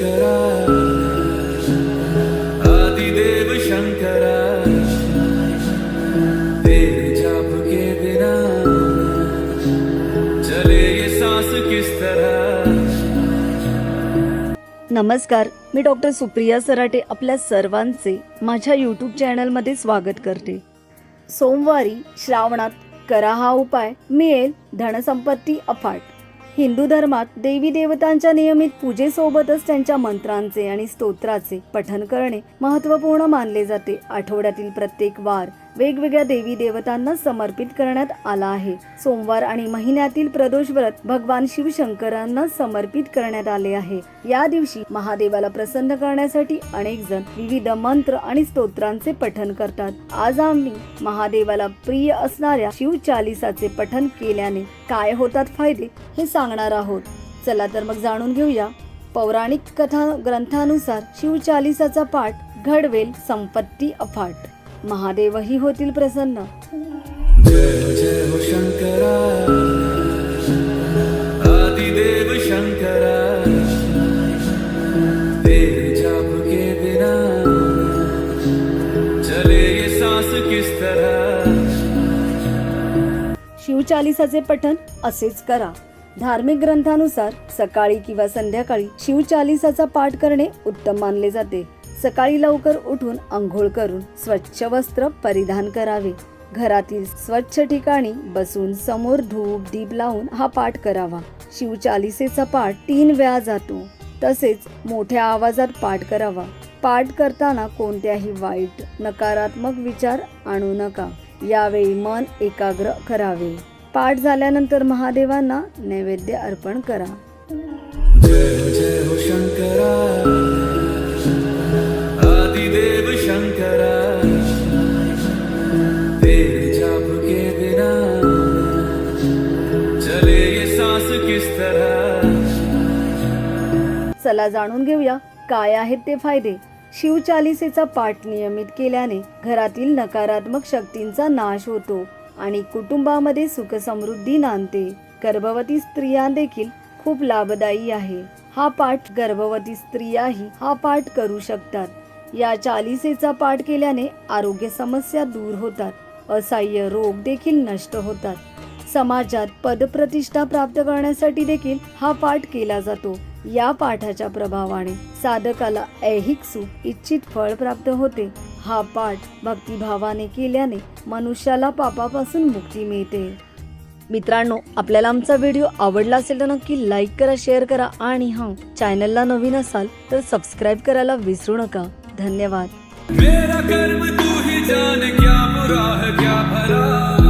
शंकरा आदिदेव शंकरा तेरे जाप के बिना चले ये सांस किस तरह. नमस्कार मी डॉक्टर सुप्रिया सराटे आपल्या सर्वांचे माझ्या यूट्यूब चॅनलमध्ये स्वागत करते. सोमवारी श्रावणात करा हा उपाय मिळेल धनसंपत्ती अफाट. हिंदू धर्मात देवी देवतांच्या नियमित पूजेसोबतच त्यांच्या मंत्रांचे आणि स्तोत्राचे पठन करणे महत्त्वपूर्ण मानले जाते. आठवड्यातील प्रत्येक वार वेगवेगळ्या देवी देवतांना समर्पित करण्यात आला आहे. सोमवार आणि महिन्यातील प्रदोष व्रत भगवान शिवशंकरांना समर्पित करण्यात आले आहे. या दिवशी महादेवाला प्रसन्न करण्यासाठी अनेक जण विविध मंत्र आणि स्तोत्रांचे पठन करतात. आज आम्ही महादेवाला प्रिय असणाऱ्या शिवचालिसाचे पठन केल्याने काय होतात फायदे हे सांगणार आहोत. चला तर मग जाणून घेऊया. पौराणिक कथा ग्रंथानुसार शिवचालिसाचा पाठ घडवेल संपत्ती अफाट. महादेवही होतील प्रसन्न. आदिदेव शंकरा शिवचालिसाचे पठन असेच करा. धार्मिक ग्रंथानुसार सकाळी किंवा संध्याकाळी शिवचालिसाचा पाठ करणे उत्तम मानले जाते. सकाळी लवकर उठून आंघोळ करून स्वच्छ वस्त्र परिधान करावे. घरातील स्वच्छ ठिकाणी बसून समोर धूप दीप लावून हा पाठ करावा. शिवचालिसेचा पाठ तीन वेळा जातो. तसेच मोठ्या आवाजात पाठ करावा. पाठ करताना कोणत्याही वाईट नकारात्मक विचार आणू नका. यावेळी मन एकाग्र करावे. पाठ झाल्यानंतर महादेवांना नैवेद्य अर्पण करा. जय हो, जय हो, चला जाणून घेऊया काय आहेत ते फायदे. शिवचालिसेचा पाठ नियमित केल्याने घरातील नकारात्मक शक्तींचा नाश होतो आणि कुटुंबामध्ये सुख समृद्धी नांदते. गर्भवती स्त्रिया देखील खूप लाभदायी आहे. हा पाठ गर्भवती स्त्रियाही हा पाठ करू शकतात. या चालिसेचा पाठ केल्याने आरोग्य समस्या दूर होतात. असह्य रोग देखील नष्ट होतात. समाजात पदप्रतिष्ठा प्राप्त करण्यासाठी देखील हा पाठ केला जातो. या पाठाच्या प्रभावाने साधकाला ऐहिक सुख इच्छित फळ प्राप्त होते. हा पाठ भक्तिभावाने केल्याने मनुष्याला पापापासून मुक्ती मिळते. मित्रांनो आपल्याला आमचा व्हिडिओ आवडला असेल तर नक्की लाईक करा शेअर करा आणि हां चॅनलला नवीन असाल तर सबस्क्राईब करायला विसरू नका. धन्यवाद. मेरा कर्म तू ही जान क्या बुरा है क्या भला?